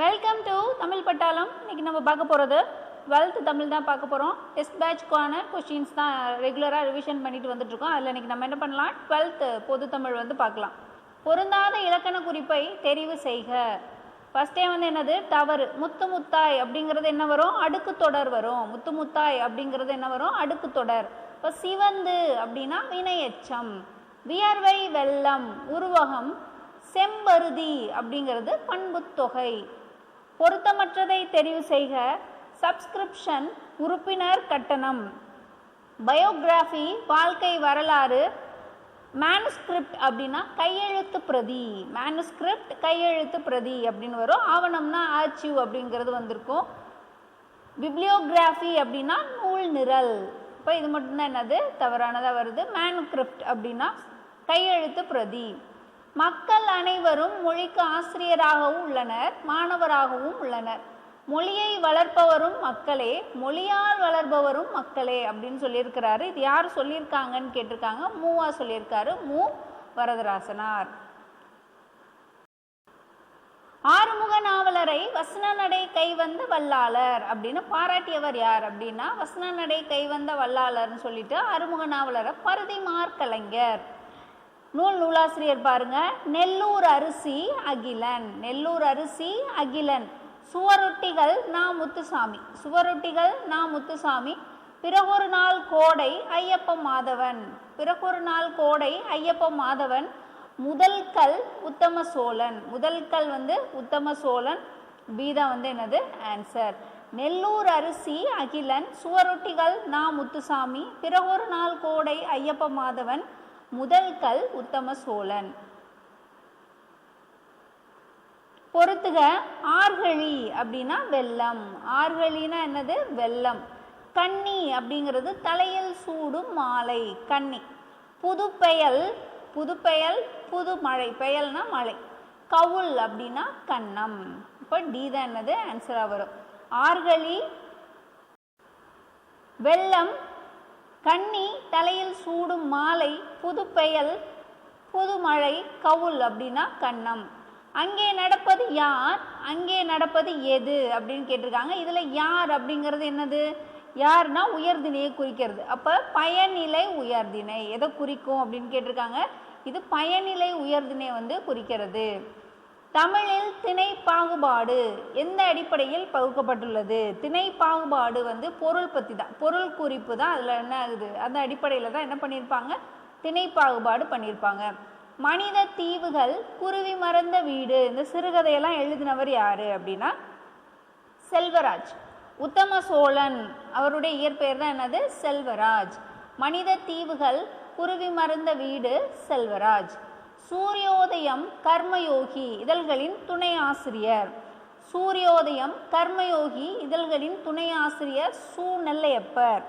Welcome to Tamil பட்டாளம் இன்னைக்கு நம்ம பார்க்க போகிறது டுவெல்த்து தமிழ் தான் பார்க்க போகிறோம் டெஸ்ட் பேட்ச்க்கான கொஷின்ஸ் தான் ரெகுலராக ரிவிஷன் பண்ணிட்டு வந்துட்டுருக்கோம் அதில் இன்னைக்கு நம்ம என்ன பண்ணலாம்? டுவெல்த்து பொது தமிழ் வந்து பார்க்கலாம். பொருந்தாத இலக்கண குறிப்பை தெரிவு செய்க. ஃபஸ்ட்டே வந்து என்னது? தவறு. முத்து முத்தாய் அப்படிங்கிறது என்ன வரும்? அடுக்கு தொடர் வரும். முத்து முத்தாய் அப்படிங்கிறது என்ன வரும்? அடுக்கு தொடர். இப்போ சிவந்து அப்படின்னா வினையச்சம். வியர்வை வெள்ளம் உருவகம் செம்பருதி அப்படிங்கிறது பண்புத்தொகை பொருத்தமற்றதை தெரிவு செய்க. சப்ஸ்கிரிப்ஷன் உறுப்பினர் கட்டணம். பயோகிராஃபி வாழ்க்கை வரலாறு. மேனுஸ்கிரிப்ட் அப்படின்னா கையெழுத்து பிரதி. மேனுஸ்கிரிப்ட் கையெழுத்து பிரதி அப்படின்னு வரும். ஆவணம்னா ஆர்ச்சிவ் அப்படிங்கிறது வந்திருக்கும். பிப்ளியோகிராஃபி அப்படின்னா நூல் நிரல். இப்போ இது மட்டும்தான் என்னது? தவறானதாக வருது. மேனுஸ்கிரிப்ட் அப்படின்னா கையெழுத்து பிரதி. மக்கள் அனைவரும் மொழிக்கு ஆசிரியராகவும் உள்ளனர் மாணவராகவும் உள்ளனர். மொழியை வளர்ப்பவரும் மக்களே மொழியால் வளர்பவரும் மக்களே அப்படின்னு சொல்லியிருக்கிறாரு. இது யார் சொல்லியிருக்காங்கன்னு கேட்டிருக்காங்க. மூவா சொல்லியிருக்காரு. மு. வரதராசனார். ஆறுமுக நாவலரை வசனநடை கைவந்த வல்லாளர் அப்படின்னு பாராட்டியவர் யார் அப்படின்னா வசனநடை கைவந்த வல்லாளர்னு சொல்லிட்டு ஆறுமுக நாவலரை பருதிமார் கலைஞர். நூல் நூலாசிரியர் பாருங்க. நெல்லூர் அரிசி அகிலன். நெல்லூர் அரிசி அகிலன். சுவரொட்டிகள் நா முத்துசாமி. சுவரொட்டிகள் நா முத்துசாமி. பிறகொரு நாள் கோடை ஐயப்ப மாதவன். பிறகொரு நாள் கோடை ஐயப்ப மாதவன். முதல் கல் உத்தம சோழன். முதல் கல் வந்து உத்தம சோழன். பீதா வந்து என்னது? ஆன்சர் நெல்லூர் அரிசி அகிலன். சுவரொட்டிகள் நா முத்துசாமி. பிறகொரு நாள் கோடை ஐயப்ப மாதவன். முதல் கல் உத்தம சோழன். பொறுத்துக ஆர்கழி அப்படின்னா வெள்ளம். ஆர்கழினா என்னது? வெள்ளம். கன்னி அப்படிங்கிறது தலையில் சூடும் மாலை கன்னி. புதுப்பெயல் புதுப்பெயல் புது மழை பெயல்னா மழை. கவுல் அப்படின்னா கண்ணம் இப்போ டி தான் என்னது? ஆன்சராக வரும். ஆர்கழி வெள்ளம் கன்னி தலையில் சூடும் மாலை புதுப்பெயல் புதுமழை கவுல் அப்படின்னா கன்னம் அங்கே நடப்பது யார் அங்கே நடப்பது எது அப்படின்னு கேட்டிருக்காங்க. இதில் யார் அப்படிங்கிறது என்னது? யார்னா உயர்தினையை குறிக்கிறது. அப்போ பயனிலை உயர்தினை எதை குறிக்கும் அப்படின்னு கேட்டிருக்காங்க. இது பயனிலை உயர்திணை வந்து குறிக்கிறது. தமிழில் திணை பாகுபாடு எந்த அடிப்படையில் பகுக்கப்பட்டுள்ளது? திணை பாகுபாடு வந்து பொருள் பற்றி தான். பொருள் குறிப்பு தான். அதில் என்ன ஆகுது? அந்த அடிப்படையில் தான் என்ன பண்ணியிருப்பாங்க? திணை பாகுபாடு பண்ணியிருப்பாங்க. மனித தீவுகள் குருவி மறந்த வீடு. இந்த சிறுகதையெல்லாம் எழுதினவர் யார் அப்படின்னா செல்வராஜ். உத்தம சோழன். அவருடைய இயற்பெயர் தான் என்னது? செல்வராஜ். மனித தீவுகள் குருவி மறந்த வீடு செல்வராஜ். சூரியோதயம் கர்மயோகி இதழ்களின் துணை ஆசிரியர். சூரியோதயம் கர்மயோகி இதழ்களின் துணை ஆசிரியர் சு. நெல்லையப்பர்.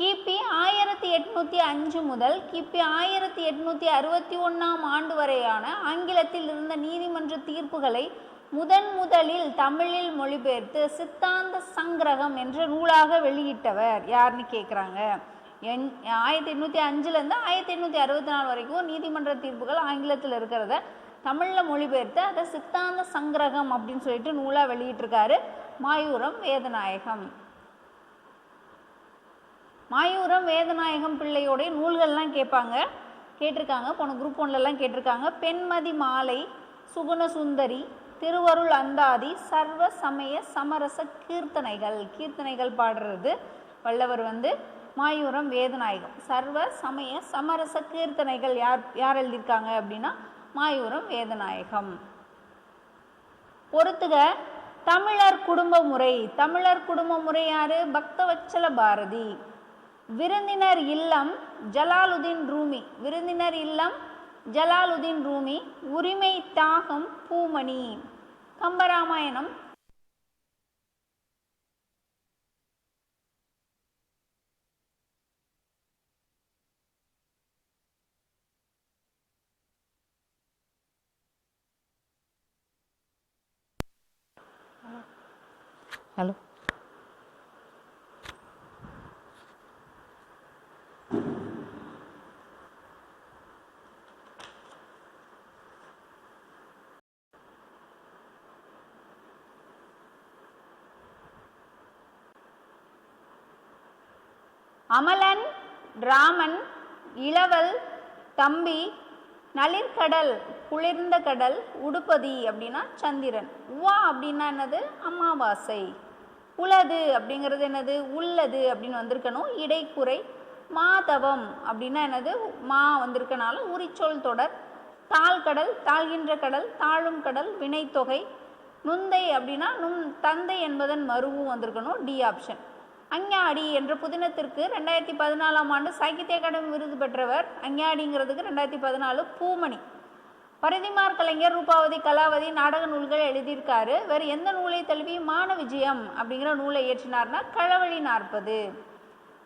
கிபி ஆயிரத்தி எட்நூற்றி அஞ்சு முதல் கிபி ஆயிரத்தி எட்நூற்றி அறுபத்தி ஒன்றாம் ஆண்டு வரையான ஆங்கிலத்தில் இருந்த நீதிமன்ற தீர்ப்புகளை முதன் முதலில் தமிழில் மொழிபெயர்த்து சித்தாந்த சங்கிரகம் என்ற நூலாக வெளியிட்டவர். யாருன்னு கேட்குறாங்க என் ஆயிரத்தி எண்ணூற்றி அஞ்சுலேருந்து ஆயிரத்தி எண்ணூற்றி அறுபத்தி நாலு வரைக்கும் நீதிமன்ற தீர்ப்புகள் ஆங்கிலத்தில் இருக்கிறத தமிழில் மொழிபெயர்த்து அதை சித்தாந்த சங்கிரகம் அப்படின்னு சொல்லிட்டு நூலாக வெளியிட்டிருக்காரு மாயூரம் வேதநாயகம். மாயூரம் வேதநாயகம் பிள்ளையோடைய நூல்கள்லாம் கேட்பாங்க. கேட்டிருக்காங்க போன குரூப் ஒன்லலாம் கேட்டிருக்காங்க. பெண்மதி மாலை சுகுண சுந்தரி திருவருள் அந்தாதி சர்வ சமய சமரச கீர்த்தனைகள். கீர்த்தனைகள் பாடுறது வல்லவர் வந்து மாயூரம் வேதநாயகம். சர்வ சமய சமரச கீர்த்தனைகள் யார் யார் எழுதியிருக்காங்க அப்படின்னா மாயூரம் வேதநாயகம். பொறுத்துக தமிழர் குடும்ப முறை. தமிழர் குடும்ப முறை யாரு? பக்தவச்சல பாரதி. விருந்தினர் இல்லம் ஜலாலுதீன் ரூமி. விருந்தினர் இல்லம் ஜலாலுதீன் ரூமி. உரிமை தாகம் பூமணி. கம்பராமாயணம் ஹலோ அமலன் ராமன் இளவல் தம்பி நளிர்கடல் குளிர்ந்த கடல் உடுப்பதி அப்படின்னா சந்திரன். உவா அப்படின்னா என்னது? அமாவாசை. உளது அப்படிங்கிறது என்னது? உள்ளது அப்படின்னு வந்திருக்கணும். இடைக்குறை மாதவம் அப்படின்னா என்னது? மா வந்திருக்கனால உரிச்சொல் தொடர். தாழ்கடல் தாழ்கின்ற கடல் தாழும் கடல் வினைத்தொகை. நுந்தை அப்படின்னா நுண் தந்தை என்பதன் மருவும் வந்திருக்கணும். D option. அஞ்ஞாடி என்ற புதினத்திற்கு ரெண்டாயிரத்தி பதினாலாம் ஆண்டு சாகித்ய அகாடமி விருது பெற்றவர் அஞ்ஞாடிங்கிறதுக்கு ரெண்டாயிரத்தி பதினாலு பூமணி. பரிதிமார் கலைஞர் ரூபாவதி கலாவதி நாடக நூல்கள் எழுதியிருக்காரு. வேறு எந்த நூலை தழுவி மான விஜயம் அப்படிங்கிற நூலை இயற்றினார்னா களவழி நாற்பது.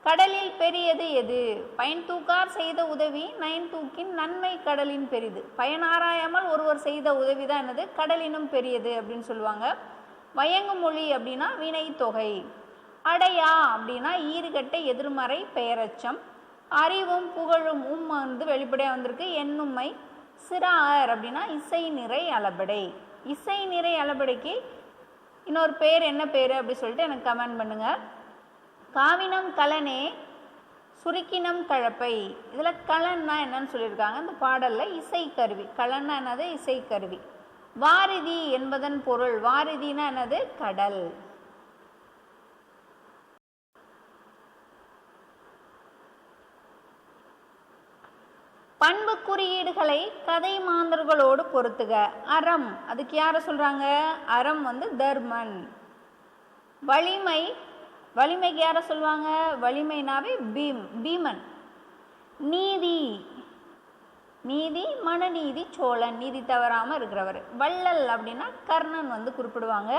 கடலில் பெரியது எது? பயன் தூக்கார் செய்த உதவி நயன் தூக்கின் நன்மை கடலின் பெரிது. பயனாராயாமல் ஒருவர் செய்த உதவி தான் என்னது? கடலினும் பெரியது அப்படின்னு சொல்லுவாங்க. வயங்கு மொழி அப்படின்னா வினை தொகை. அடையா அப்படின்னா ஈறுகட்ட எதிர்மறை பெயரச்சம். அறிவும் புகழும் உம் வந்து வெளிப்படையாக வந்திருக்கு. எண்ணுமை சிறார் அப்படின்னா இசை நிறை அளபடை. இசை நிறை அளபடைக்கு இன்னொரு பேர் என்ன பேர் அப்படி சொல்லிட்டு எனக்கு கமெண்ட் பண்ணுங்க. காவினம் கலனே சுருக்கினம் கழப்பை. இதில் கலன்னா என்னன்னு சொல்லியிருக்காங்க. இந்த பாடலில் இசைக்கருவி கலன்னா என்னது? இசைக்கருவி வாரிதி என்பதன் பொருள். வாரிதினா என்னது? கடல். பண்பு குறியீடுகளை கதை மாந்தர்களோடு பொருத்துக. அறம் அதுக்கு யாரை சொல்கிறாங்க அறம் வந்து தர்மன். வலிமை வலிமைக்கு யாரை சொல்லுவாங்க வலிமைனாவே பீம் பீமன். நீதி நீதி மனநீதி சோழன். நீதி தவறாமல் இருக்கிறவர். வள்ளல் அப்படின்னா கர்ணன் வந்து குறிப்பிடுவாங்க.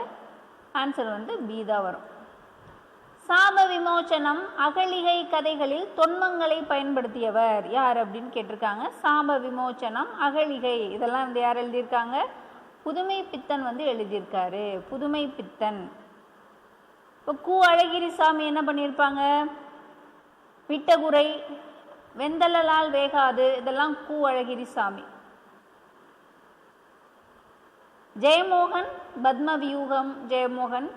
ஆன்சர் வந்து பீதா வரும். சாப விமோச்சனம் அகலிகை கதைகளில் தொன்மங்களை பயன்படுத்தியவர். யார் அப்படின்னு கேட்டிருக்காங்க. சாப விமோச்சனம் அகலிகை. இதெல்லாம் வந்து யார் எழுதியிருக்காங்க? புதுமை பித்தன் வந்து எழுதியிருக்காரு. புதுமை பித்தன். இப்போ கு அழகிரிசாமி என்ன பண்ணியிருப்பாங்க? விட்டகுறை வெந்தலலால் வேகாது. இதெல்லாம் கு அழகிரிசாமி ஜெயமோகன் பத்மவியூகம் ஜெயமோகன்.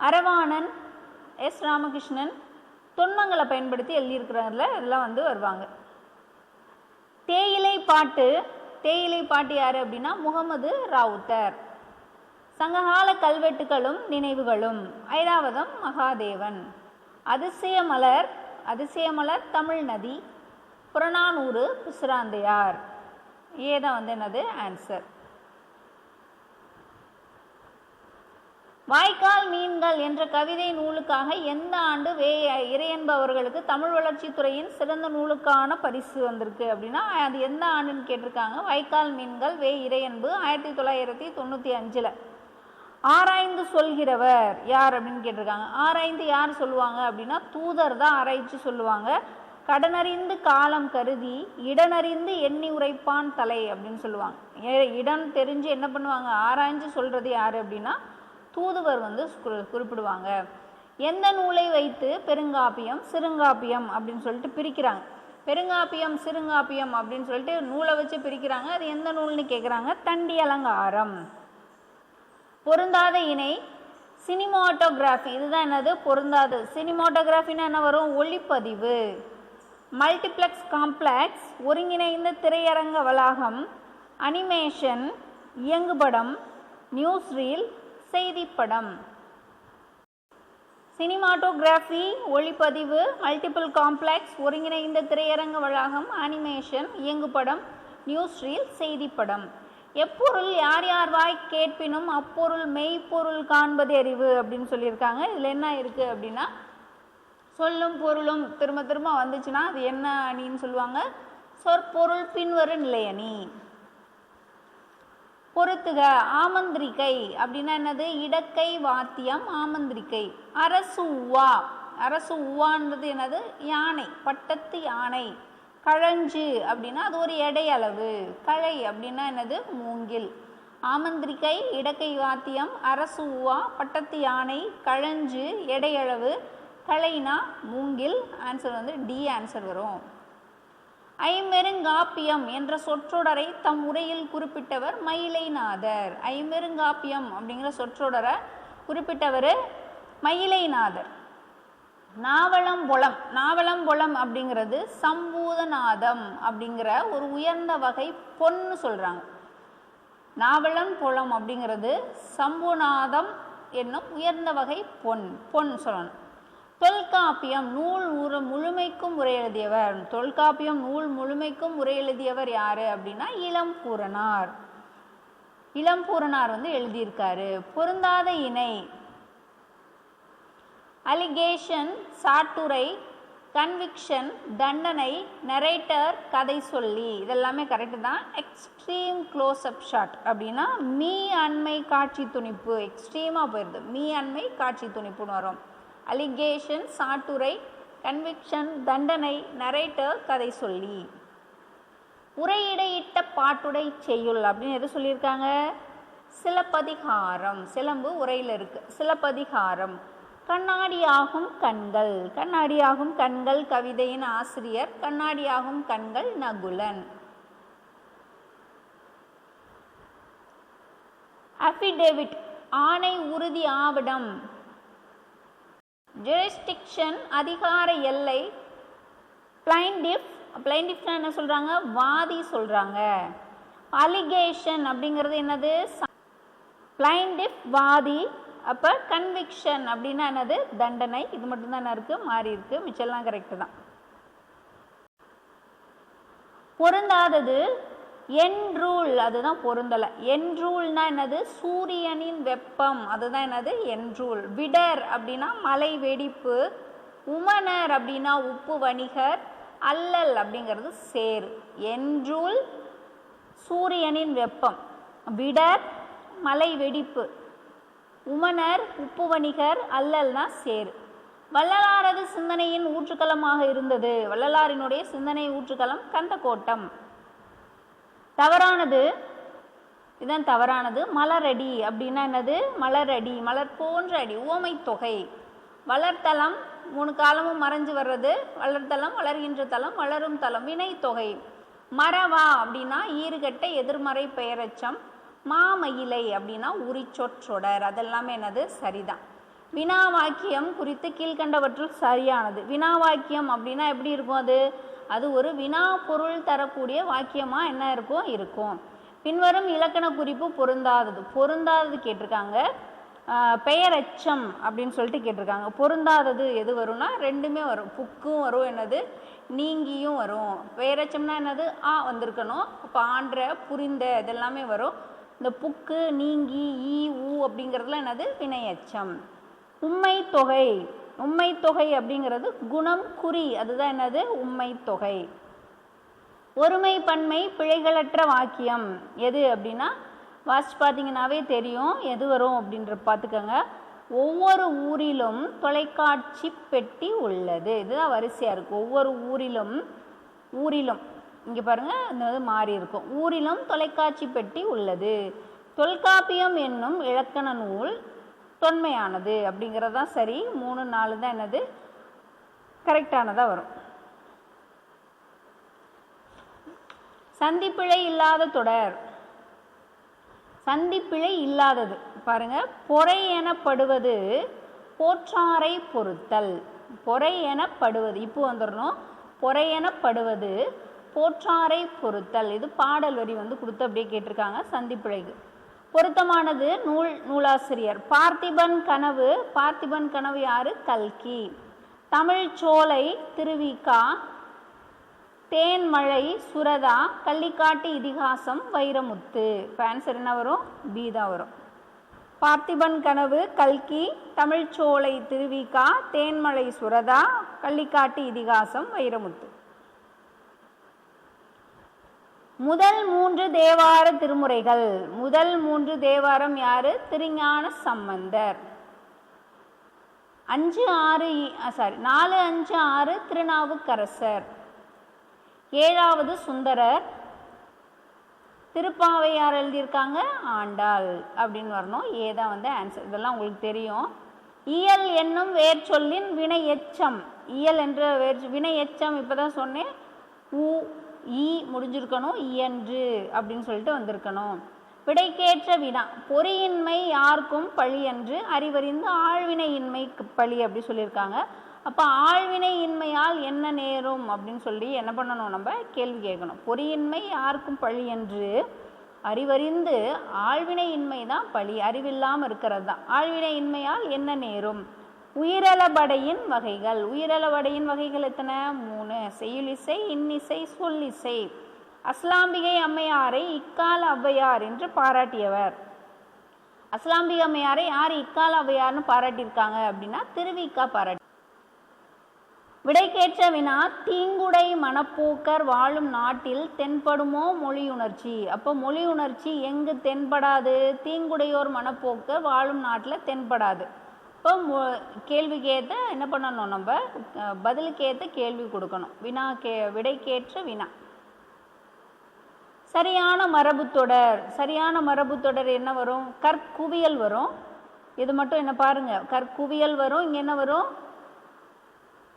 அரவாணன் எஸ் ராமகிருஷ்ணன் தொன்மங்களை பயன்படுத்தி எழுதியிருக்கிறாங்கல்ல இதெல்லாம் வந்து வருவாங்க. தேயிலை பாட்டு தேயிலை பாட்டு யார் அப்படின்னா முகமது ராவுத்தர். சங்ககால கல்வெட்டுகளும் நினைவுகளும். ஐராவதம் மகாதேவன். அதிசயமலர் அதிசயமலர் தமிழ் நதி. புறநானூறு பிசுராந்தையார். ஏதான் வந்து என்னது? ஆன்சர் வாய்க்கால் மீன்கள் என்ற கவிதை நூலுக்காக எந்த ஆண்டு வே இறையன்பவர்களுக்கு தமிழ் வளர்ச்சித்துறையின் சிறந்த நூலுக்கான பரிசு வந்திருக்கு அப்படின்னா அது எந்த ஆண்டுன்னு கேட்டிருக்காங்க? வாய்க்கால் மீன்கள் வே இறையன்பு ஆயிரத்தி தொள்ளாயிரத்தி தொண்ணூற்றி அஞ்சில். ஆராய்ந்து சொல்கிறவர் யார் அப்படின்னு கேட்டிருக்காங்க. ஆராய்ந்து யார் சொல்லுவாங்க அப்படின்னா தூதர் தான் ஆராய்ச்சி சொல்லுவாங்க. கடனறிந்து காலம் கருதி இடனறிந்து எண்ணி உரைப்பான் தலை அப்படின்னு சொல்லுவாங்க. ஏ- இடம் தெரிஞ்சு என்ன பண்ணுவாங்க? ஆராய்ஞ்சு சொல்கிறது யார் அப்படின்னா தூதுவர் வந்து குறிப்பிடுவாங்க. எந்த நூலை வைத்து பெருங்காப்பியம் சிறுங்காப்பியம்? அப்படின்னு சொல்லிட்டு பிரிக்கிறாங்க. பெருங்காப்பியம் சிறுங்காப்பியம்? அப்படின்னு சொல்லிட்டு நூலை வச்சு பிரிக்கிறாங்க. அது எந்த நூல்னு கேட்குறாங்க தண்டி அலங்காரம். பொருந்தாத இணை சினிமாட்டோகிராஃபி. இதுதான் என்னது? பொருந்தாது. சினிமாட்டோகிராஃபின்னா என்ன வரும்? ஒளிப்பதிவு. மல்டிப்ளெக்ஸ் காம்ப்ளெக்ஸ் ஒருங்கிணைந்த திரையரங்க வளாகம் அனிமேஷன் இயங்குபடம் நியூஸ் ரீல் செய்திப்படம். சினிமாட்டோகிராஃபி ஒளிப்பதிவு மல்டிபிள் காம்ப்ளெக்ஸ் ஒருங்கிணைந்த திரையரங்க வளாகம் அனிமேஷன் இயங்குபடம் நியூஸ் ரீல் செய்திப்படம். எப்பொருள் யார் யார் வாய் கேட்பினும் அப்பொருள் மெய்ப்பொருள் காண்பது அறிவு அப்படின்னு சொல்லியிருக்காங்க. இதில் என்ன இருக்குது அப்படின்னா சொல்லும் பொருளும் திரும்ப திரும்ப வந்துச்சுன்னா அது என்ன அணின்னு சொல்லுவாங்க? சொற்பொருள் பின்வரும் நிலையணி. பொறுத்துக ஆமந்திரிகை அப்படின்னா என்னது? இடக்கை வாத்தியம் ஆமந்திரிகை அரசு உவா. அரசு உவான்றது என்னது? யானை பட்டத்து யானை. கழஞ்சு அப்படின்னா அது ஒரு எடை அளவு. களை அப்படின்னா என்னது? மூங்கில். ஆமந்திரிகை இடக்கை வாத்தியம் அரசு உவா பட்டத்து யானை கழஞ்சு எடையளவு கலைனா மூங்கில். ஆன்சர் வந்து டி ஆன்சர் வரும். ஐமெருங்காப்பியம் என்ற சொற்றொடரை தம் உரையில் குறிப்பிட்டவர் மயிலைநாதர். ஐமெருங்காப்பியம் அப்படிங்கிற சொற்றொடரை குறிப்பிட்டவர் மயிலைநாதர். நாவலம்புலம் நாவலம்புலம் அப்படிங்கிறது சம்பூதநாதம் அப்படிங்கிற ஒரு உயர்ந்த வகை பொன்னு சொல்கிறாங்க நாவலன் புலம் அப்படிங்கிறது சம்புநாதம் என்னும் உயர்ந்த வகை பொன் பொன் சொல்லணும். தொல்காப்பியம் நூல் உரு முழுமைக்கும் உரை எழுதியவர் தொல்காப்பியம் நூல் முழுமைக்கும் உரை எழுதியவர் யாரு அப்படின்னா இளம் பூரணார். இளம் பூரணார் வந்து எழுதியிருக்காரு. பொருந்தாத இணை. அலிகேஷன் சாட்டுரை கன்விக்ஷன் தண்டனை நரேட்டர் கதை சொல்லி. இதெல்லாமே கரெக்டு தான். எக்ஸ்ட்ரீம் க்ளோஸ்அப் ஷாட் அப்படின்னா மீ அண்மை காட்சி துணிப்பு. எக்ஸ்ட்ரீமாக போயிடுது மீ அண்மை காட்சி துணிப்புன்னு வரும். அலிகேஷன் சாட்டுரை கன்விக்ஷன் தண்டனை நரேட்டர் கதை சொல்லி. உரையிடையிட்ட பாட்டுடை செய்யுள் அப்படின்னு எது சொல்லியிருக்காங்க? சிலப்பதிகாரம். சிலம்பு உரையில் இருக்கு. சிலப்பதிகாரம். கண்ணாடியாகும் கண்கள். கண்ணாடியாகும் கண்கள் கவிதையின் ஆசிரியர். கண்ணாடியாகும் கண்கள் நகுலன். அஃபிடேவிட் ஆணை உறுதி ஆவிடம். ஜூரிஸ்டிக்ஷன் அதிகார எல்லை பிளைண்டிஃப் பிளைண்டிஃப்னா என்ன சொல்கிறாங்க வாதி சொல்கிறாங்க அலிகேஷன் அப்படிங்கிறது என்னது? பிளைண்டிஃப் வாதி அப்போ கன்விக்ஷன் அப்படின்னா என்னது? தண்டனை. இது மட்டும்தான் என்ன இருக்குது மாறி இருக்கு. மிச்சம்லாம் கரெக்டு தான். பொருந்தாதது என்ரூல் அதுதான் பொருந்தலை. என்ரூல்னா என்னது? சூரியனின் வெப்பம் அதுதான் என்னது? என்ரூல் விடர் அப்படின்னா மலை வெடிப்பு உமனர் அப்படின்னா உப்பு வணிகர் அல்லல் அப்படிங்கிறது சேர் என்ரூல் சூரியனின் வெப்பம் விடர் மலை வெடிப்பு உமனர் உப்பு வணிகர் அல்லல்னா சேர் வள்ளலாரது சிந்தனையின் ஊற்றுக்கலமாக இருந்தது. வள்ளலாரினுடைய சிந்தனை ஊற்றுக்கலம் கந்தக்கோட்டம் தவறானது. இதுதான் தவறானது. மலரடி அப்படின்னா என்னது? மலரடி. மலர் போன்ற அடி. ஓமை தொகை வளர்த்தலம் மூணு காலமும் மறைஞ்சு வர்றது. வளர்த்தலம் வளர்கின்ற தலம் வளரும் தலம் வினைத்தொகை. மரவா அப்படின்னா ஈறுகட்ட எதிர்மறை பெயரச்சம். மாமயிலை அப்படின்னா உரிச்சொற்றொடர் அதெல்லாமே என்னது? சரிதான். வினா வாக்கியம் குறித்து கீழ்கண்டவற்றில் சரியானது. வினா வாக்கியம் அப்படின்னா எப்படி இருக்கும் அது? அது ஒரு வினா பொருள் தரக்கூடிய வாக்கியமாக என்ன இருக்கும் இருக்கும். பின்வரும் இலக்கண குறிப்பு பொருந்தாதது. பொருந்தாதது கேட்டிருக்காங்க. பெயரச்சம் அப்படின்னு சொல்லிட்டு கேட்டிருக்காங்க. பொருந்தாதது எது வரும்னா ரெண்டுமே வரும். புக்கும் வரும் என்னது? நீங்கியும் வரும். பெயரச்சம்னா என்னது? ஆ வந்திருக்கணும். அப்போ ஆன்ற புரிந்த இதெல்லாமே வரும். இந்த புக்கு நீங்கி ஈ ஊ அப்படிங்கிறதுல என்னது? வினையச்சம். உண்மை தொகை. உண்மை தொகை அப்படிங்கிறது குணம் குறி அதுதான் என்னது? உண்மை தொகை ஒருமை பன்மை பிழைகளற்ற வாக்கியம். எது அப்படின்னா வாசிச்சு பார்த்தீங்கன்னாவே தெரியும் எது வரும் அப்படின்ற பார்த்துக்கோங்க. ஒவ்வொரு ஊரிலும் தொலைக்காட்சி பெட்டி உள்ளது. இதுதான் வரிசையாக இருக்கும் ஒவ்வொரு ஊரிலும் ஊரிலும். இங்கே பாருங்கள் இந்த இது மாறி இருக்கும் ஊரிலும் தொலைக்காட்சி பெட்டி உள்ளது. தொல்காப்பியம் என்னும் இலக்கண நூல் தொன்மையானது அப்படிங்கிறது தான் சரி. மூணு நாலு தான் என்னது? கரெக்டானதாக வரும். சந்திப்பிழை இல்லாத தொடர். சந்திப்பிழை இல்லாதது. பாருங்க பொறை எனப்படுவது போற்றாரை பொறுத்தல். பொறை எனப்படுவது இப்போ வந்துடணும் பொறை எனப்படுவது போற்றாரை பொறுத்தல். இது பாடல் வரி வந்து கொடுத்து அப்படியே கேட்டிருக்காங்க சந்திப்பிழைக்கு. பொருத்தமானது நூல் நூலாசிரியர். பார்த்திபன் கனவு பார்த்திபன் கனவு யாரு? கல்கி. தமிழ்ச்சோலை திருவிக்கா தேன்மழை சுரதா கள்ளிக்காட்டு இதிகாசம் வைரமுத்து. இப்போ ஆன்சர் என்ன வரும்? பி தான் வரும். பார்த்திபன் கனவு கல்கி தமிழ்ச்சோலை திருவிக்கா தேன்மழை சுரதா கள்ளிக்காட்டு இதிகாசம் வைரமுத்து. முதல் மூன்று தேவார திருமுறைகள். முதல் மூன்று தேவாரம் யாரு? திருஞான சம்பந்தர். அஞ்சு ஆறு சாரி நாலு அஞ்சு ஆறு திருநாவுக்கரசர். ஏழாவது சுந்தரர். திருப்பாவையார் எழுதியிருக்காங்க? ஆண்டாள். அப்படின்னு வரணும். ஏ தான் வந்து ஆன்சர் இதெல்லாம் உங்களுக்கு தெரியும். இயல் என்னும் வேர் சொல்லின் வினை எச்சம் இயல் என்ற வேர் வினை எச்சம் இப்போ தான் சொன்னேன். உ ஈ முடிஞ்சிருக்கணும் இயன்று அப்படின்னு சொல்லிட்டு வந்திருக்கணும். விடைக்கேற்ற வினா பொறியின்மை யாருக்கும் பழி என்று அறிவறிந்து ஆழ்வினையின்மை பழி அப்படி சொல்லியிருக்காங்க. அப்போ ஆழ்வினை இன்மையால் என்ன நேரும் அப்படின்னு சொல்லி என்ன பண்ணணும் நம்ம கேள்வி கேட்கணும். பொறியின்மை யாருக்கும் பழி என்று அறிவறிந்து ஆழ்வினை இன்மை தான் பழி அறிவில்லாமல் இருக்கிறது தான் ஆழ்வினை இன்மையால் என்ன நேரும்? உயிரளபடையின் வகைகள். உயிரளபடையின் வகைகள் எத்தனை? மூணு. செய்யுளிசை இன்னிசை சொல்லிசை. அஸ்லாம்பிகை அம்மையாரை இக்கால ஔவையார் என்று பாராட்டியவர். அஸ்லாம்பிகை அம்மையாரை யார் இக்கால ஔவையார்னு பாராட்டியிருக்காங்க அப்படின்னா திருவிக்கா பாராட்டி. விடைக்கேற்ற வினா தீங்குடை மணப்பூக்கர் வாழும் நாட்டில் தென்படுமோ மொழியுணர்ச்சி. அப்போ மொழியுணர்ச்சி எங்கு தென்படாது? தீங்குடையோர் மனப்போக்கர் வாழும் நாட்டில் தென்படாது. இப்போ மொ- கேள்விக்கு ஏற்ற என்ன பண்ணணும் நம்ம? பதிலுக்கு ஏற்ற கேள்வி கொடுக்கணும். வினா கே விடைக்கேற்ற வினா. சரியான மரபுத்தொடர் சரியான மரபுத்தொடர் என்ன வரும்? கற்குவியல் வரும். இது மட்டும் என்ன பாருங்க. கற்குவியல் வரும். இங்கே என்ன வரும்?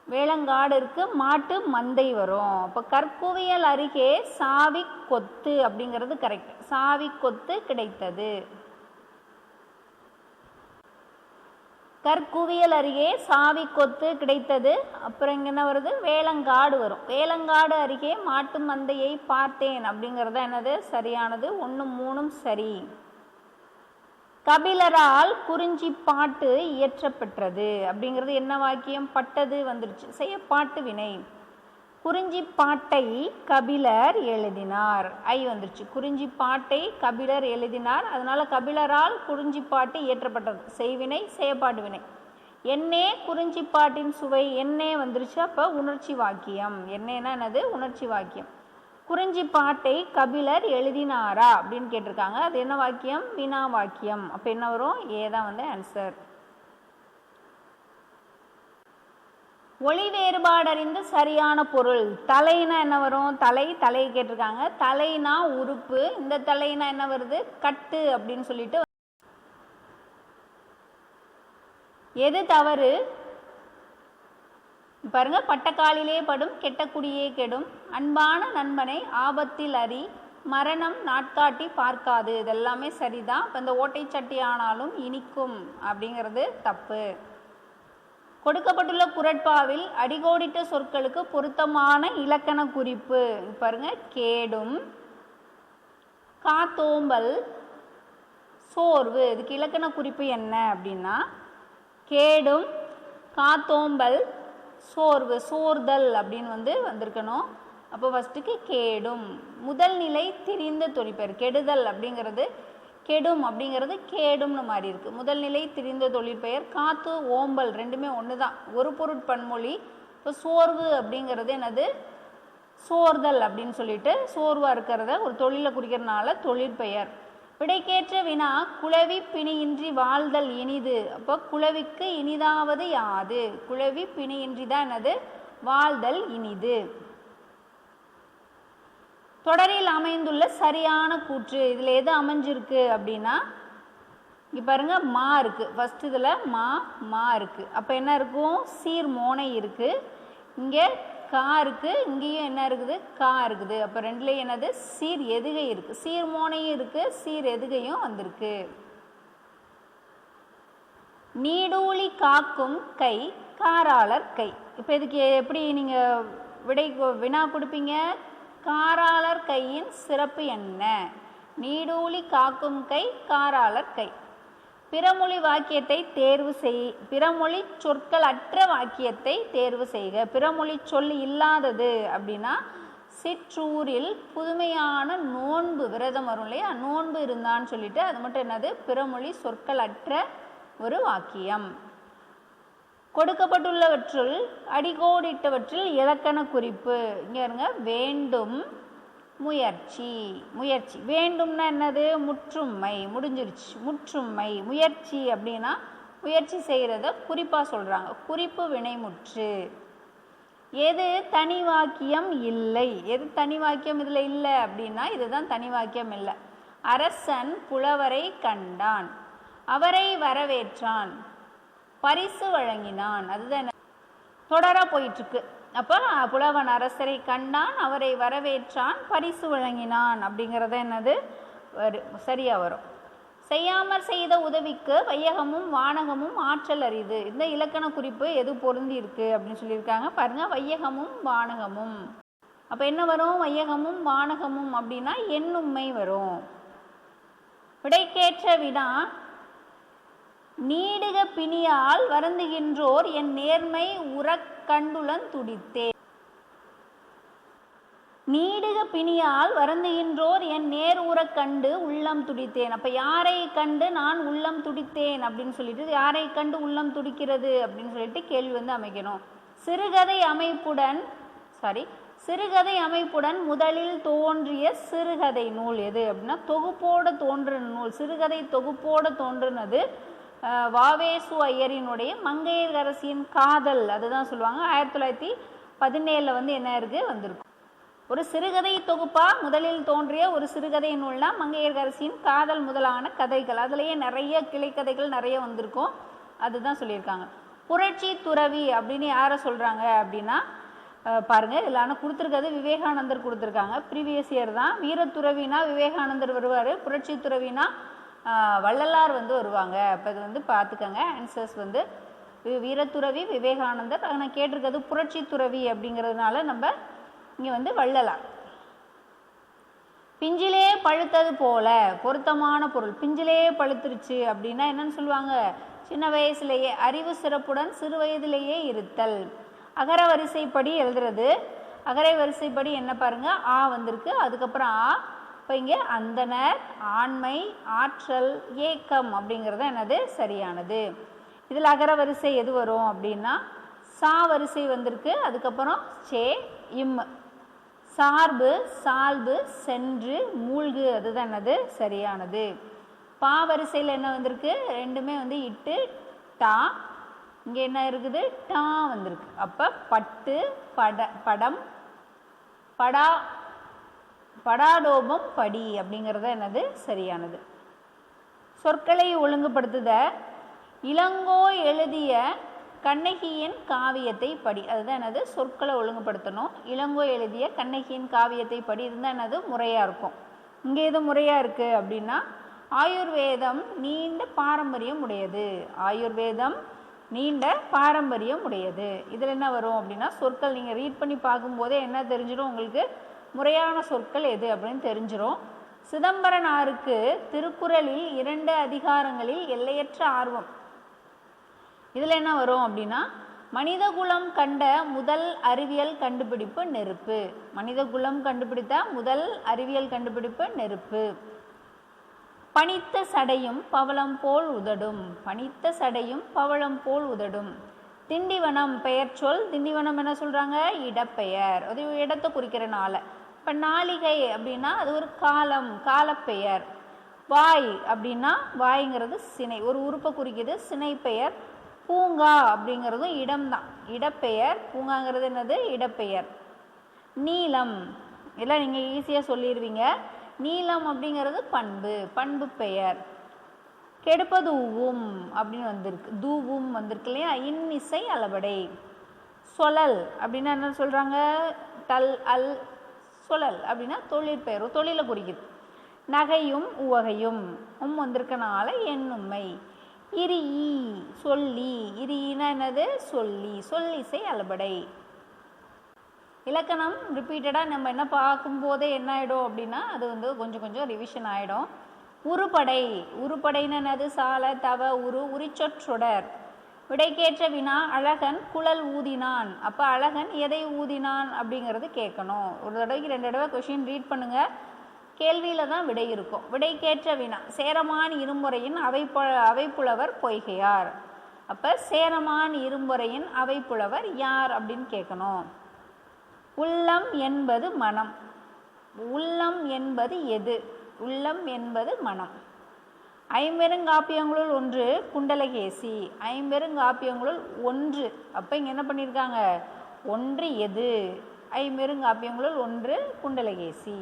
வேளங்காடு இருக்கு மாட்டு மந்தை வரும். அப்போ கற்குவியல் அருகே சாவி கொத்து அப்படிங்கிறது கரெக்ட் சாவி கொத்து கிடைத்தது. கற்குவியல் அருகே சாவி கொத்து கிடைத்தது. அப்புறம் இங்கே என்ன வருது? வேளங்காடு வரும். வேளங்காடு அருகே மாட்டு மந்தையை பார்த்தேன். அப்படிங்கிறது என்னது? சரியானது. ஒன்று மூணும் சரி. கபிலரால் குறிஞ்சி பாட்டு இயற்றப்பெற்றது. அப்படிங்கிறது என்ன வாக்கியம்? பட்டது வந்துருச்சு. செய்யப்பாட்டு வினை. குறிஞ்சி பாட்டை கபிலர் எழுதினார். ஐ வந்துருச்சு. குறிஞ்சி பாட்டை கபிலர் எழுதினார். அதனால கபிலரால் குறிஞ்சி பாட்டு இயற்றப்பட்டது. செய்வினை செய்யப்பாட்டு வினை. என்னே குறிஞ்சி பாட்டின் சுவை என்னே வந்துருச்சு. அப்போ உணர்ச்சி வாக்கியம். என்னன்னா என்னது? உணர்ச்சி வாக்கியம். குறிஞ்சி பாட்டை கபிலர் எழுதினாரா அப்படின்னு கேட்டிருக்காங்க. அது என்ன வாக்கியம்? வினா வாக்கியம். அப்போ என்ன வரும்? ஏ தான் வந்து ஆன்சர் ஒளி வேறுபாடறிந்து சரியான பொருள். தலைனா என்ன வரும்? தலை தலை கேட்டிருக்காங்க. தலைனா உறுப்பு. இந்த தலைனா என்ன வருது? கட்டு அப்படின்னு சொல்லிட்டு எது தவறு? பாருங்க பட்டக்காலிலே படும் கெட்டக்குடியே கெடும். அன்பான நண்பனை ஆபத்தில் அறி மரணம் நாட்காட்டி பார்க்காது. இதெல்லாமே சரிதான். இப்போ இந்த ஓட்டைச்சட்டி ஆனாலும் இனிக்கும் அப்படிங்கிறது தப்பு. கொடுக்கப்பட்டுள்ள குரட்பாவில் அடிகோடிட்ட சொற்களுக்கு பொருத்தமான இலக்கண குறிப்பு. பாருங்க. கேடும் காத்தோம்பல் சோர்வு. இதுக்கு இலக்கண குறிப்பு என்ன அப்படின்னா கேடும் காத்தோம்பல் சோர்வு சோர்தல் அப்படின்னு வந்து வந்திருக்கணும். அப்போ ஃபஸ்ட்டுக்கு கேடும். முதல் நிலை திரிந்த தொழிற்பெயர் கெடுதல் அப்படிங்கிறது கெடும் அப்படிங்கிறது கேடும்னு மாறி இருக்கு. முதல் நிலை திரிந்த தொழிற்பெயர் காத்து ஓம்பல் ரெண்டுமே ஒன்று தான் ஒரு பொருட்பன்மொழி இப்போ சோர்வு அப்படிங்கிறது என்னது? சோர்தல் அப்படின்னு சொல்லிட்டு சோர்வாக இருக்கிறத ஒரு தொழிலை குறிக்கிறதுனால தொழிற்பெயர் விடைக்கேற்ற வினா குளவி பிணியின்றி வாழ்தல் இனிது. அப்போ குளவிக்கு இனிதாவது யாது? குளவி பிணியின்றி தான் என்னது? வாழ்தல் இனிது. தொடரில் அமைந்துள்ள சரியான கூற்று. இதில் எது அமைஞ்சிருக்கு அப்படின்னா இங்கே பாருங்க மா இருக்குது ஃபஸ்ட் இதில் மா மா இருக்குது அப்போ என்ன இருக்கும்? சீர் மோனை இருக்குது இங்கே கா இருக்குது இங்கேயும் என்ன இருக்குது? கா இருக்குது. அப்போ ரெண்டுலேயும் என்னது? சீர் எதுகை இருக்குது சீர் மோனையும் இருக்குது சீர் எதுகையும் வந்திருக்கு. நீடூழி காக்கும் கை காராளர் கை. இப்போ இதுக்கு எப்படி நீங்கள் விடை வினா கொடுப்பீங்க? காராளர் கையின் சிறப்பு என்ன? நீடூழி காக்கும் கை காராளர் கை. பிறமொழி வாக்கியத்தை தேர்வு செய் பிறமொழி சொற்கள் அற்ற வாக்கியத்தை தேர்வு செய்க. பிறமொழி சொல் இல்லாதது அப்படின்னா சிற்றூரில் புதுமையான நோன்பு விரதம் வரும் இல்லையா? நோன்பு இருந்தான்னு சொல்லிட்டு அது மட்டும் என்னது? பிறமொழி சொற்கள் அற்ற ஒரு வாக்கியம். கொடுக்கப்பட்டுள்ளவற்றுள் அடிகோடிட்டவற்றில் இலக்கண குறிப்பு. இங்கே இருங்க வேண்டும் முயற்சி முயற்சி. வேண்டும்னா என்னது? முற்றுமை முடிஞ்சிருச்சு. முற்றுமை முயற்சி அப்படின்னா முயற்சி செய்கிறத குறிப்பாக சொல்கிறாங்க குறிப்பு வினைமுற்று. எது தனி வாக்கியம் இல்லை. எது தனி வாக்கியம் இதில் இல்லை அப்படின்னா இதுதான் தனி வாக்கியம் இல்லை. அரசன் புலவரை கண்டான். அவரை வரவேற்றான். பரிசு வழங்கினான். அதுதான் தொடராக போயிட்டுருக்கு. அப்போ புலவன் அரசரை கண்டான் அவரை வரவேற்றான் பரிசு வழங்கினான் அப்படிங்கிறத என்னது? வரு சரியாக வரும். செய்யாமற் செய்த உதவிக்கு வையகமும் வானகமும் ஆற்றல் அரிது. இந்த இலக்கண குறிப்பு எது பொருந்தி இருக்கு அப்படின்னு சொல்லியிருக்காங்க. பாருங்க வையகமும் வானகமும். அப்போ என்ன வரும்? வையகமும் வானகமும் அப்படின்னா எண்ணும்மை வரும். விடைக்கேற்ற வினா நீடுக பிணியால் வருந்துகின்றோர் என் நேர்மை உறக் கண்டுலன் துடித்தே. நீடுக பிணியால் வருந்துகின்றோர் என் நேர் உறக் கண்டு உள்ளம் துடித்தேன். அப்ப யாரை கண்டு நான் உள்ளம் துடித்தேன் அப்படின்னு சொல்லிட்டு யாரை கண்டு உள்ளம் துடிக்கிறது அப்படின்னு சொல்லிட்டு கேள்வி வந்து அமைக்கணும். சிறுகதை அமைப்புடன் சாரி சிறுகதை அமைப்புடன் முதலில் தோன்றிய சிறுகதை நூல் எது அப்படின்னா தொகுப்போட தோன்றின நூல். சிறுகதை தொகுப்போட தோன்றினது வாவேசு ஐயரினுடைய மங்கையர்கரசியின் காதல் அதுதான் சொல்லுவாங்க. ஆயிரத்தி தொள்ளாயிரத்தி பதினேழில் வந்து என்ன இருக்கு? வந்திருக்கும். ஒரு சிறுகதை தொகுப்பா? முதலில் தோன்றிய ஒரு சிறுகதை நூல்னா மங்கையரசியின் காதல் முதலான கதைகள். அதுலேயே நிறைய கிளைக்கதைகள் நிறைய வந்திருக்கும். அதுதான் சொல்லியிருக்காங்க. புரட்சி துறவி அப்படின்னு யாரை சொல்கிறாங்க அப்படின்னா பாருங்கள் பாருங்க இதில் ஆனால் கொடுத்துருக்கிறது விவேகானந்தர் கொடுத்துருக்காங்க. ப்ரீவியஸ் இயர் தான். வீரத்துறவினா விவேகானந்தர் வருவார். புரட்சி துறவினா வள்ளலார் வந்து வருவாங்க. அப்போ இது வந்து பார்த்துக்கங்க ஆன்சர்ஸ் வந்து வீரத்துறவி விவேகானந்தர். ஆனால் கேட்டிருக்கிறது புரட்சி துறவி அப்படிங்கிறதுனால நம்ம இங்கே வந்து வள்ளலார். பிஞ்சிலே பழுத்தது போல பொருத்தமான பொருள். பிஞ்சிலே பழுத்துருச்சு அப்படின்னா என்னன்னு சொல்லுவாங்க? சின்ன வயசுலேயே அறிவு சிறப்புடன் சிறு வயதிலேயே இருத்தல். அகர வரிசைப்படி எழுதுறது. அகரை வரிசைப்படி என்ன பாருங்க? ஆ வந்திருக்கு. அதுக்கப்புறம் ஆ அப்போ இங்கே அந்தனர் ஆண்மை ஆற்றல் ஏக்கம் அப்படிங்கிறது என்னது? சரியானது. இதில் அகர வரிசை எது வரும் அப்படின்னா சா வரிசை வந்திருக்கு அதுக்கப்புறம் சே இம். சார்பு சால்பு சென்று மூழ்கு அதுதான் என்னது? சரியானது. பா வரிசையில் என்ன வந்திருக்கு? ரெண்டுமே வந்து இட்டு டா. இங்கே என்ன இருக்குது? டா வந்திருக்கு. அப்போ பட்டு பட படம் படா படாடோபம் படி அப்படிங்கிறது என்னது? சரியானது. சொற்களை ஒழுங்குபடுத்துத இளங்கோ எழுதிய கண்ணகியின் காவியத்தை படி. அதுதான் என்னது? சொற்களை ஒழுங்குபடுத்தணும். இளங்கோ எழுதிய கண்ணகியின் காவியத்தை படி. இருந்தால் என்னது? முறையாக இருக்கும். இங்கே எது முறையாக இருக்குது அப்படின்னா ஆயுர்வேதம் நீண்ட பாரம்பரியம் உடையது. ஆயுர்வேதம் நீண்ட பாரம்பரியம் உடையது. இதில் என்ன வரும் அப்படின்னா சொற்கள் நீங்கள் ரீட் பண்ணி பார்க்கும்போதே என்ன தெரிஞ்சிடும் உங்களுக்கு? முறையான சொற்கள் எது அப்படின்னு தெரிஞ்சிடும் சிதம்பரனாருக்கு திருக்குறளில் இரண்டு அதிகாரங்களில் எல்லையற்ற ஆர்வம். இதில் என்ன வரும் அப்படின்னா மனிதகுலம் கண்ட முதல் அறிவியல் கண்டுபிடிப்பு நெருப்பு. மனிதகுலம் கண்டுபிடித்த முதல் அறிவியல் கண்டுபிடிப்பு நெருப்பு. பனித்த சடையும் பவளம் போல் உதடும். பனித்த சடையும் பவளம் போல் உதடும். திண்டிவனம் பெயர் சொல். திண்டிவனம் என்ன சொல்றாங்க? இடப்பெயர். அது இடத்தை குறிக்கிறனால இப்போ நாளிகை அப்படின்னா அது ஒரு காலம் காலப்பெயர். வாய் அப்படின்னா வாய்ங்கிறது சினை ஒரு உறுப்பை குறிக்கிறது சினை பெயர் பூங்கா அப்படிங்கிறதும் இடம்தான். இடப்பெயர் பூங்காங்கிறது என்னது? இடப்பெயர். நீளம். இதெல்லாம் நீங்கள் ஈஸியாக சொல்லிடுவீங்க நீளம் அப்படிங்கிறது பண்பு பண்பு பெயர். கெடுப்பதூவும் அப்படின்னு வந்திருக்கு. தூவும் வந்திருக்கு இல்லையா? இன்னிசை அளவடை. சொலல் அப்படின்னா என்ன சொல்கிறாங்க டல் அல் சுழல் அப்படின்னா தொழிற்பெயரும் தொழிலை குறிக்குது. நகையும் உவகையும் உம் வந்திருக்கனால எண்ணுமை ஈ சொல்லி இரினா என்னது சொல்லி சொல்லிசை அலபடை இலக்கணம் ரிப்பீட்டடாக நம்ம என்ன பார்க்கும்போதே என்ன ஆகிடும் அப்படின்னா அது வந்து கொஞ்சம் கொஞ்சம் ரிவிஷன் ஆகிடும் உருப்படை உருப்படைன்னு என்னது சால தவ உரு உரிச்சொற்றொடர். விடைக்கேற்ற வினா அழகன் குழல் ஊதினான். அப்போ அழகன் எதை ஊதினான் அப்படிங்கிறது கேட்கணும். ஒரு தடவைக்கு ரெண்டு தடவை கொஷின் ரீட் பண்ணுங்க. கேள்வியில் தான் விடை இருக்கும். விடைக்கேற்ற வினா. சேரமான் இருமுறையின் அவைப்ப அவைப்புலவர் பொய்கையார். அப்போ சேரமான் இருமுறையின் அவைப்புலவர் யார் அப்படின்னு கேட்கணும். உள்ளம் என்பது மனம். உள்ளம் என்பது எது? உள்ளம் என்பது மனம். ஐம்பெருங்காப்பியங்களுள் ஒன்று குண்டலகேசி ஐம்பெருங்காப்பியங்களுள் ஒன்று. அப்போ இங்கே என்ன பண்ணியிருக்காங்க ஒன்று எது? ஐம்பெருங்காப்பியங்களுள் ஒன்று குண்டலகேசி.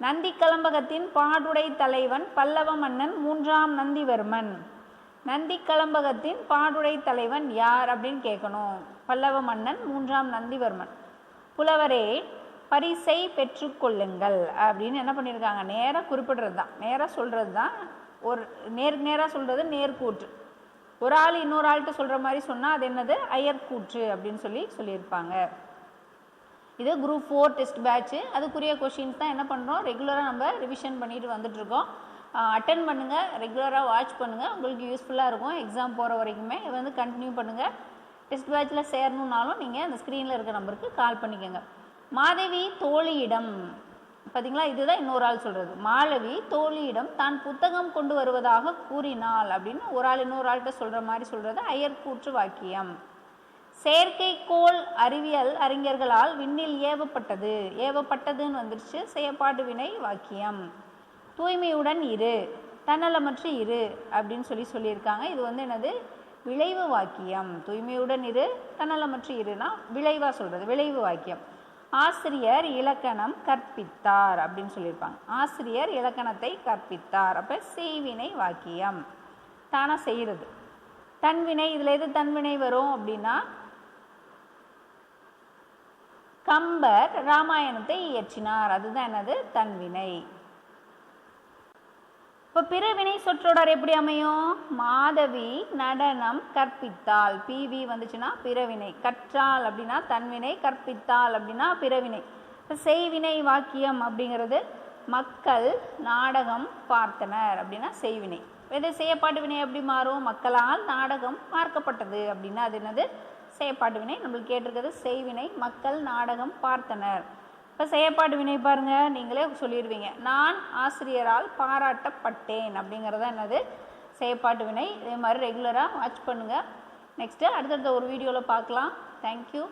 நந்தி கலம்பகத்தின் பாடுடை தலைவன் பல்லவ மன்னன் மூன்றாம் நந்திவர்மன். நந்தி கலம்பகத்தின் பாடுடை தலைவன் யார் அப்படின்னு கேட்கணும் பல்லவ மன்னன் மூன்றாம் நந்திவர்மன். புலவரே பரிசை பெற்றுக்கொள்ளுங்கள் அப்படின்னு என்ன பண்ணியிருக்காங்க நேராக குறிப்பிடுறது தான் நேராக சொல்கிறது தான் ஒரு நேருக்கு நேராக சொல்கிறது நேர்கூற்று. ஒரு ஆள் இன்னொரு ஆள்கிட்ட சொல்கிற மாதிரி சொன்னால் அது என்னது? அயற்கூற்று அப்படின்னு சொல்லி சொல்லியிருப்பாங்க. இது குரூப் ஃபோர் டெஸ்ட் பேட்ச்சு அதுக்குரிய கொஷின்ஸ் தான் என்ன பண்ணுறோம் ரெகுலராக நம்ம ரிவிஷன் பண்ணிட்டு வந்துட்ருக்கோம் அட்டன் பண்ணுங்கள் ரெகுலராக வாட்ச் பண்ணுங்கள் உங்களுக்கு யூஸ்ஃபுல்லாக இருக்கும். எக்ஸாம் போகிற வரைக்குமே இது வந்து கண்டினியூ பண்ணுங்கள் டெஸ்ட் பேட்ச்சில் சேரணுன்னாலும் நீங்கள் அந்த ஸ்க்ரீனில் இருக்க நம்பருக்கு கால் பண்ணிக்கோங்க. மாதவி தோழியிடம். பார்த்தீங்களா இதுதான் இன்னொரு ஆள் சொல்கிறது மாளவி தோழியிடம் தான் புத்தகம் கொண்டு வருவதாக கூறினாள் அப்படின்னு ஒரு ஆள் இன்னொரு ஆள்கிட்ட சொல்கிற மாதிரி சொல்கிறது அயற்கூற்று வாக்கியம். செயற்கைக்கோள் அறிவியல் அறிஞர்களால் விண்ணில் ஏவப்பட்டது. ஏவப்பட்டதுன்னு வந்துருச்சு. செயற்பாடு வினை வாக்கியம். தூய்மையுடன் இரு. தன்னலமற்று இரு அப்படின்னு சொல்லி சொல்லியிருக்காங்க. இது வந்து எனது விளைவு வாக்கியம். தூய்மையுடன் இரு தன்னலமற்று இருனா விளைவாக சொல்கிறது விளைவு வாக்கியம். ஆசிரியர் இலக்கணம் கற்பித்தார் அப்படின்னு சொல்லியிருப்பாங்க. ஆசிரியர் இலக்கணத்தை கற்பித்தார். அப்போ செய்வினை வாக்கியம். தானாக செய்கிறது தன்வினை இதில் எது தன்வினை வரும் அப்படின்னா கம்பர் ராமாயணத்தை இயற்றினார். அதுதான் என்னது? தன்வினை. இப்போ பிறவினை சொற்றொடர் எப்படி அமையும்? மாதவி நடனம் கற்பித்தாள். பிவி வந்துச்சுன்னா பிறவினை. கற்றாள் அப்படின்னா தன்வினை கற்பித்தாள் அப்படின்னா பிறவினை. இப்போ செய்வினை வாக்கியம் அப்படிங்கிறது மக்கள் நாடகம் பார்த்தனர் அப்படின்னா செய்வினை. இது செய்யப்பாட்டு வினை எப்படி மாறும்? மக்களால் நாடகம் பார்க்கப்பட்டது அப்படின்னா அது என்னது? செய்யப்பாட்டு வினை. நம்மளுக்கு கேட்டிருக்கிறது செய்வினை மக்கள் நாடகம் பார்த்தனர். இப்போ செயற்பாடு வினை பாருங்க நீங்களே சொல்லிடுவீங்க. நான் ஆசிரியரால் பாராட்டப்பட்டேன் அப்படிங்கிறத என்னது? செயற்பாட்டு வினை. இதே மாதிரி ரெகுலராக வாட்ச் பண்ணுங்கள் நெக்ஸ்ட்டு அடுத்தடுத்த ஒரு வீடியோவில் பார்க்கலாம். தேங்க்யூ